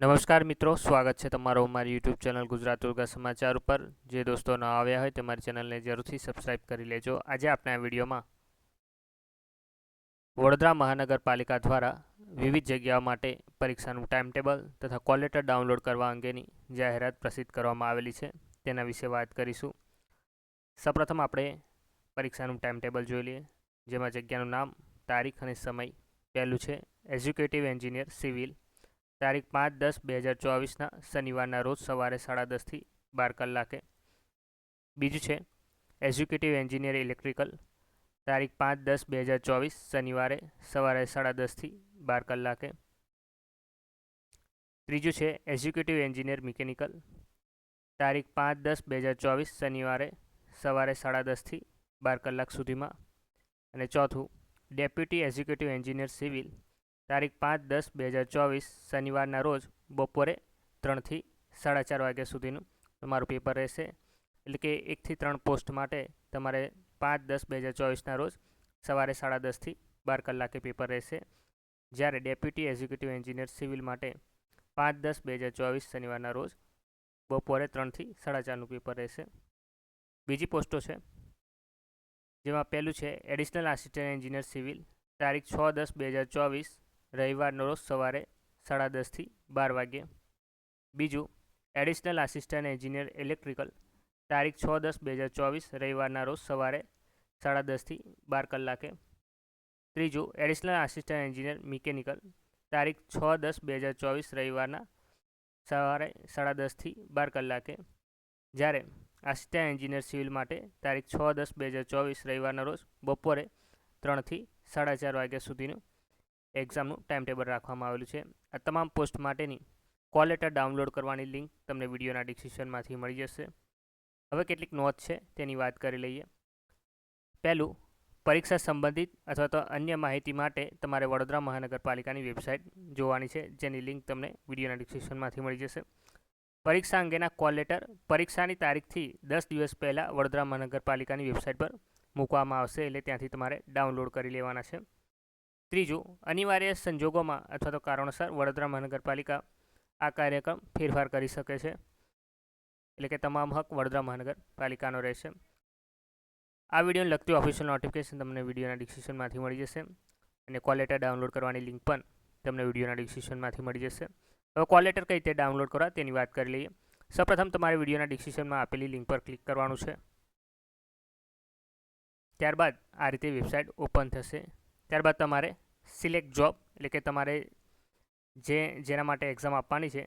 નમસ્કાર મિત્રો, સ્વાગત છે તમારો મારી યુટ્યુબ ચેનલ ગુજરાત ઉર્ગા સમાચાર ઉપર. જે દોસ્તો ન આવ્યા હોય તે મારી ચેનલને જરૂરથી સબસ્ક્રાઇબ કરી લેજો. આજે આપણે આ વિડીયોમાં વડોદરા મહાનગરપાલિકા દ્વારા વિવિધ જગ્યાઓ માટે પરીક્ષાનું ટાઈમ ટેબલ તથા કોલેટર ડાઉનલોડ કરવા અંગેની જાહેરાત પ્રસિદ્ધ કરવામાં આવેલી છે. તેના વિશે વાત કરીશું. સૌપ્રથમ આપણે પરીક્ષાનું ટાઈમ ટેબલ જોઈ લઈએ, જેમાં જગ્યાનું નામ, તારીખ અને સમય પહેલું છે એજ્યુકેટિવ એન્જિનિયર સિવિલ તારીખ પાંચ દસ બે હજાર ચોવીસના શનિવારના રોજ સવારે સાડા દસથી બાર કલાકે. બીજું છે એજ્યુકેટિવ એન્જિનિયર ઇલેક્ટ્રિકલ. તારીખ પાંચ દસ બે હજાર ચોવીસ શનિવારે સવારે સાડા દસથી બાર કલાકે. ત્રીજું છે એજ્યુકેટિવ એન્જિનિયર મિકેનિકલ. તારીખ પાંચ દસ બે હજાર ચોવીસ શનિવારે સવારે સાડા દસથી બાર કલાક સુધીમાં. અને ચોથું, ડેપ્યુટી એજ્યુકેટિવ એન્જિનિયર સિવિલ. તારીખ પાંચ દસ બે હજાર ચોવીસ, શનિવારના રોજ બપોરે ત્રણથી સાડા ચાર વાગ્યા સુધીનું તમારું પેપર રહેશે. એટલે કે એકથી ત્રણ પોસ્ટ માટે તમારે પાંચ દસ બે હજાર ચોવીસના રોજ સવારે સાડા દસથી બાર કલાકે પેપર રહેશે. જ્યારે ડેપ્યુટી એક્ઝિક્યુટિવ એન્જિનિયર સિવિલ માટે પાંચ દસ બે હજાર ચોવીસ શનિવારના રોજ બપોરે ત્રણથી સાડા ચારનું પેપર રહેશે. બીજી પોસ્ટો છે, જેમાં પહેલું છે એડિશનલ આસિસ્ટન્ટ એન્જિનિયર સિવિલ તારીખ છ દસ બે હજાર ચોવીસ રવિવારનો રોજ સવારે સાડા દસથી બાર વાગ્યે. બીજું એડિશનલ આસિસ્ટન્ટ એન્જિનિયર ઇલેક્ટ્રિકલ તારીખ છ દસ બે હજાર ચોવીસ રવિવારના રોજ સવારે સાડા દસથી બાર કલાકે. ત્રીજું એડિશનલ આસિસ્ટન્ટ એન્જિનિયર મિકેનિકલ તારીખ છ દસ બે હજાર ચોવીસ રવિવારના સવારે સાડા દસથી બાર કલાકે. જ્યારે આસિસ્ટન્ટ એન્જિનિયર સિવિલ માટે તારીખ છ દસ બે હજાર ચોવીસ રવિવારના રોજ બપોરે ત્રણથી સાડા ચાર વાગ્યા સુધીનું એક્ઝામનું ટાઈમ ટેબલ રાખવામાં આવેલું છે. આ તમામ પોસ્ટ માટેની કોલ લેટર ડાઉનલોડ કરવાની લિંક તમને વિડીયોના ડિસ્ક્રિપ્શનમાંથી મળી જશે. હવે કેટલીક નોંધ છે, તેની વાત કરી લઈએ. પહેલું, પરીક્ષા સંબંધિત અથવા તો અન્ય માહિતી માટે તમારે વડોદરા મહાનગરપાલિકાની વેબસાઇટ જોવાની છે, જેની લિંક તમને વિડીયોના ડિસ્ક્રિપ્શનમાંથી મળી જશે. પરીક્ષા અંગેના કોલ લેટર પરીક્ષાની તારીખથી દસ દિવસ પહેલાં વડોદરા મહાનગરપાલિકાની વેબસાઇટ પર મૂકવામાં આવશે, એટલે ત્યાંથી તમારે ડાઉનલોડ કરી લેવાના છે. ત્રીજું, અનિવાર્ય સંજોગોમાં અથવા તો કારણોસર વડોદરા મહાનગરપાલિકા આ કાર્યક્રમ ફેરફાર કરી શકે છે. એટલે કે તમામ હક વડોદરા મહાનગરપાલિકાનો રહેશે. આ વિડીયોને લગતી ઓફિશિયલ નોટિફિકેશન તમને વિડીયોના ડિસ્ક્રિપ્શનમાંથી મળી જશે અને કોલ લેટર ડાઉનલોડ કરવાની લિંક પણ તમને વિડીયોના ડિસ્ક્રિપ્શનમાંથી મળી જશે. હવે કોલ લેટર કઈ રીતે ડાઉનલોડ કરવા તેની વાત કરી લઈએ. સૌપ્રથમ તમારે વિડીયોના ડિસ્ક્રિપ્શનમાં આપેલી લિંક પર ક્લિક કરવાનું છે. ત્યારબાદ આ રીતે વેબસાઇટ ઓપન થશે. ત્યારબાદ તમારે સિલેક્ટ જોબ, એટલે કે તમારે જે, જેના માટે એક્ઝામ આપવાની છે,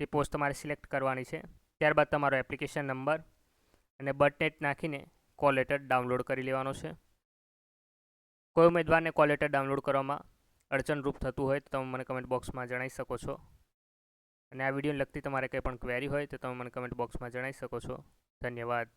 તે પોસ્ટ તમારે સિલેક્ટ કરવાની છે. ત્યારબાદ તમારો એપ્લિકેશન નંબર અને બટનેટ નાખીને કોલ લેટર ડાઉનલોડ કરી લેવાનો છે. કોઈ ઉમેદવારને કોલ લેટર ડાઉનલોડ કરવામાં અડચણરૂપ થતું હોય તો તમે મને કમેન્ટ બોક્સમાં જણાવી શકો છો. અને આ વિડીયોને લગતી તમારે કંઈ પણ ક્વેરી હોય તો તમે મને કમેન્ટ બોક્સમાં જણાવી શકો છો. ધન્યવાદ.